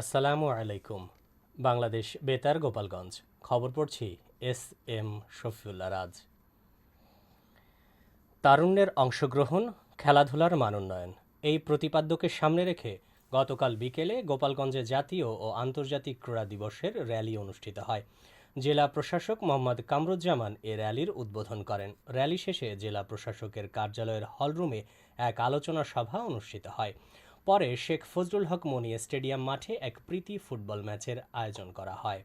আসসালামু আলাইকুম, বাংলাদেশ বেতার গোপালগঞ্জ। খবর পড়ছি এস এম শফিউল্লা রাজ। তারুণ্যের অংশগ্রহণ, খেলাধুলার মানোন্নয়ন এই প্রতিপাদ্যকে সামনে রেখে গতকাল বিকেলে গোপালগঞ্জে জাতীয় ও আন্তর্জাতিক ক্রীড়া দিবসের র্যালি অনুষ্ঠিত হয়। জেলা প্রশাসক মোহাম্মদ কামরুজ্জামান এ র্যালির উদ্বোধন করেন। র্যালি শেষে জেলা প্রশাসকের কার্যালয়ের হলরুমে এক আলোচনা সভা অনুষ্ঠিত হয়। পরে শেখ ফজলুল হক মনি স্টেডিয়াম মাঠে এক প্রীতি ফুটবল ম্যাচের আয়োজন করা হয়।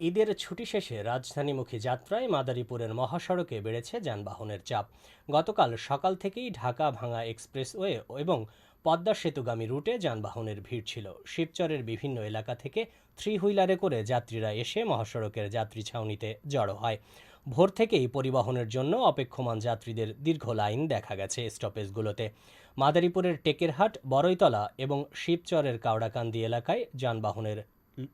ঈদের ছুটি শেষে রাজধানীমুখী যাত্রায় মাদারীপুরের মহাসড়কে বেড়েছে যানবাহনের চাপ। গতকাল সকাল থেকেই ঢাকা ভাঙা এক্সপ্রেসওয়ে এবং পদ্মা সেতুগামী রুটে যানবাহনের ভিড় ছিল। শিবচরের বিভিন্ন এলাকা থেকে থ্রি হুইলারে করে যাত্রীরা এসে মহাসড়কের যাত্রী ছাউনিতে জড়ো হয়। ভোর থেকেই পরিবহনের জন্য অপেক্ষমান যাত্রীদের দীর্ঘ লাইন দেখা গেছে স্টপেজগুলোতে। মাদারীপুরের টেকেরহাট বড়ইতলা এবং শিবচরের কাওড়াকান্দি এলাকায় যানবাহনের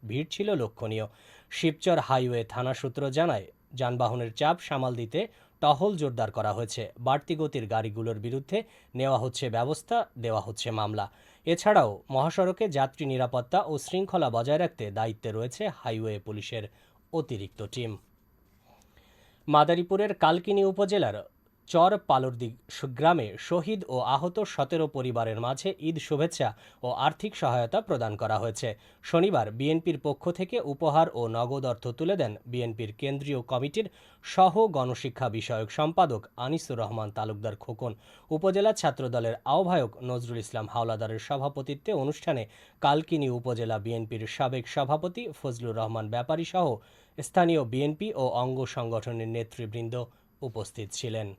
ভিড় ছিল লক্ষণীয়। শিবচর হাইওয়ে থানা সূত্র জানায়, যানবাহনের চাপ সামাল দিতে টহল জোরদার করা হয়েছে। বাড়তি গতির গাড়িগুলোর বিরুদ্ধে নেওয়া হচ্ছে ব্যবস্থা, দেওয়া হচ্ছে মামলা। এছাড়াও মহাসড়কে যাত্রী নিরাপত্তা ও শৃঙ্খলা বজায় রাখতে দায়িত্বে রয়েছে হাইওয়ে পুলিশের অতিরিক্ত টিম। মাদারীপুরের কালকিনি উপজেলার চর পালরদি গ্রামে শহীদ ও আহত সতেরো পরিবারের মাঝে ঈদ শুভেচ্ছা ও আর্থিক সহায়তা প্রদান করা হয়েছে। শনিবার বিএনপির পক্ষ থেকে উপহার ও নগদ অর্থ তুলে দেন বিএনপির কেন্দ্রীয় কমিটির সহ গণশিক্ষা বিষয়ক সম্পাদক আনিসুর রহমান তালুকদার খোকন। উপজেলা ছাত্রদলের আহ্বায়ক নজরুল ইসলাম হাওলাদারের সভাপতিত্বে অনুষ্ঠানে কালকিনি উপজেলা বিএনপির সাবেক সভাপতি ফজলুর রহমান ব্যাপারী সহ স্থানীয় বিএনপি ও অঙ্গ সংগঠনের নেতৃবৃন্দ উপস্থিত ছিলেন।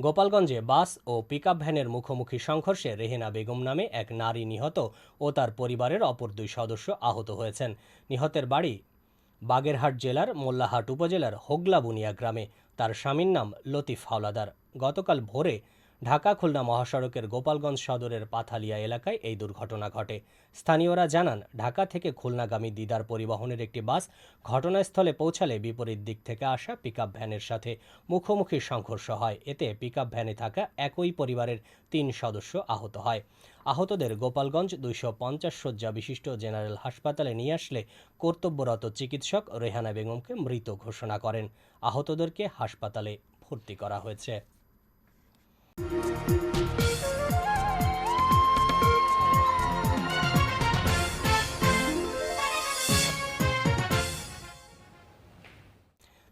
গোপালগঞ্জে বাস ও পিকআপ ভ্যানের মুখোমুখি সংঘর্ষে রেহেনা বেগম নামে এক নারী নিহত ও তার পরিবারের অপর দুই সদস্য আহত হয়েছেন। নিহতের বাড়ি বাগেরহাট জেলার মোল্লাহাট উপজেলার হোগলাবুনিয়া গ্রামে। তার স্বামীর নাম লতিফ হাওলাদার। গতকাল ভোরে ঢাকা খুলনা মহাসড়কের গোপালগঞ্জ সদরের পাথালিয়া এলাকায় এই দুর্ঘটনা ঘটে। স্থানীয়রা জানান, ঢাকা থেকে খুলনাগামী দিদার পরিবহনের একটি বাস ঘটনাস্থলে পৌঁছালে বিপরীত দিক থেকে আসা পিকআপ ভ্যানের সাথে মুখোমুখি সংঘর্ষ হয়। এতে পিকআপ ভ্যানে থাকা একই পরিবারের তিন সদস্য আহত হয়। আহতদের গোপালগঞ্জ দুইশো পঞ্চাশ শয্যা বিশিষ্ট জেনারেল হাসপাতালে নিয়ে আসলে কর্তব্যরত চিকিৎসক রেহানা বেগমকে মৃত ঘোষণা করেন। আহতদেরকে হাসপাতালে ভর্তি করা হয়েছে।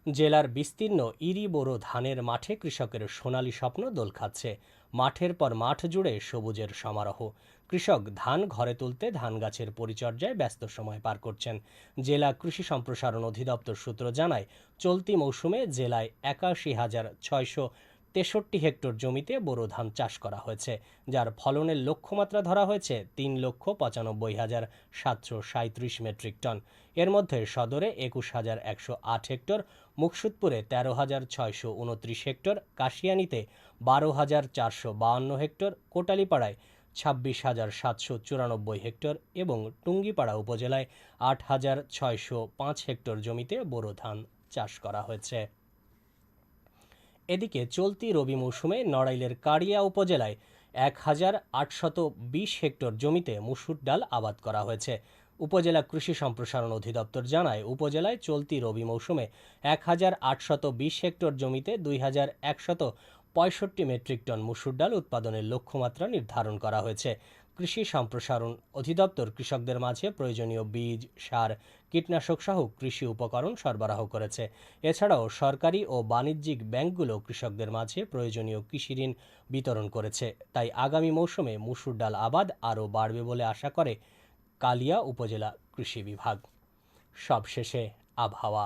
জেলার বিস্তীর্ণ ইরি বোরো ধানের মাঠে কৃষকের সোনালি স্বপ্ন দোল খাচ্ছে। মাঠের পর মাঠ জুড়ে সবুজের সমারোহ। কৃষক ধান ঘরে তুলতে ধান গাছের পরিচর্যায় ব্যস্ত সময় পার করছেন। জেলা কৃষি সম্প্রসারণ অধিদপ্তর সূত্র জানায়, চলতি মৌসুমে জেলায় একাশি হাজার ছয়শো তেষট্টি হেক্টর জমিতে বোরো ধান চাষ করা হয়েছে, যার ফলনের লক্ষ্যমাত্রা ধরা হয়েছে তিন লক্ষ পঁচানব্বই হাজার সাতশো সাঁত্রিশ মেট্রিক টন। এর মধ্যে সদরে একুশ হাজার একশো আট হেক্টর, মুকসুদপুরে তেরো হাজার ছয়শো উনত্রিশ হেক্টর, কাশিয়ানিতে বারো হাজার চারশো বাহান্ন হেক্টর, কোটালিপাড়ায় ছাব্বিশ হাজার সাতশো চুরানব্বই হেক্টর এবং টুঙ্গিপাড়া উপজেলায় আট হাজার ছয়শো পাঁচ হেক্টর জমিতে বোরো ধান চাষ করা হয়েছে। এদিকে চলতি রবি মৌসুমে নড়াইলের কাড়িয়া উপজেলায় এক হাজার আটশত বিশ হেক্টর জমিতে মুসুর ডাল আবাদ করা হয়েছে। উপজেলা কৃষি সম্প্রসারণ অধিদপ্তর জানায়, উপজেলায় চলতি রবি মৌসুমে এক হাজার আটশত বিশ হেক্টর জমিতে দুই হাজার একশত পঁয়ষট্টি মেট্রিক টন মুসুর ডাল উৎপাদনের লক্ষ্যমাত্রা নির্ধারণ করা হয়েছে। কৃষি সম্প্রসারণ অধিদপ্তর কৃষকদের মাঝে প্রয়োজনীয় বীজ, সার, কীটনাশক সহ কৃষি উপকরণ সরবরাহ করেছে। এছাড়াও সরকারি ও বাণিজ্যিক ব্যাংকগুলো কৃষকদের মাঝে প্রয়োজনীয় কৃষি ঋণ বিতরণ করেছে। তাই আগামী মৌসুমে মুসুর ডাল আবাদ আরও বাড়বে বলে আশা করে কালিয়া উপজেলা কৃষি বিভাগ। সবশেষে আবহাওয়া।